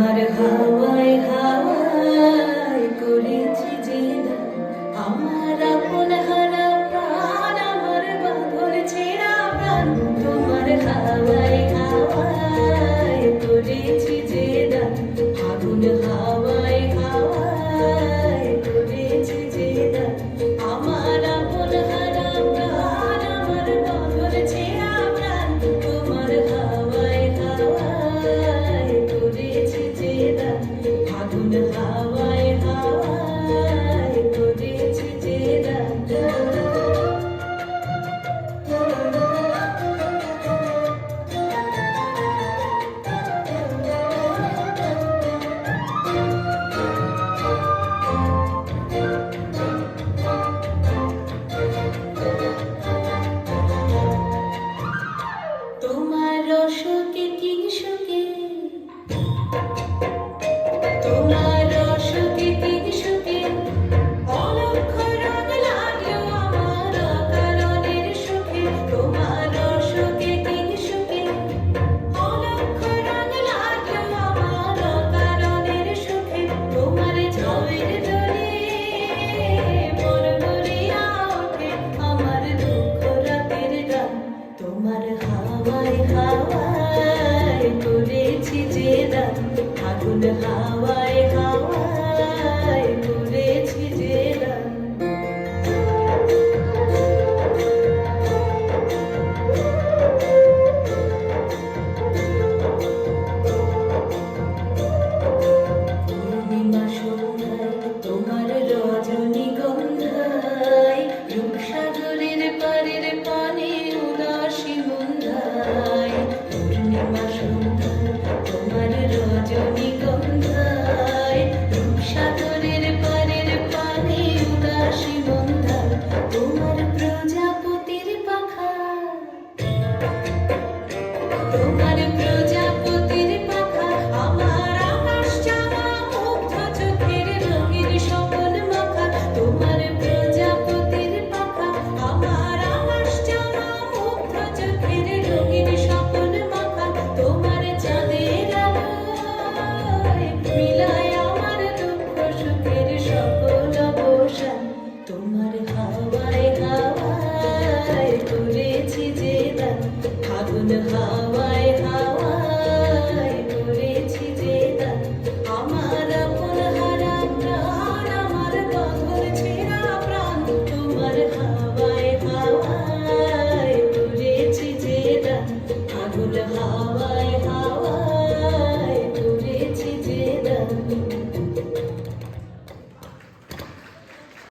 তোমার হাওয়ায় হাওয়ায় করেছি যে আমার হাওয়ায় করেছি যে দান আগুন হাওয়ায় আগুন হাওয়ায়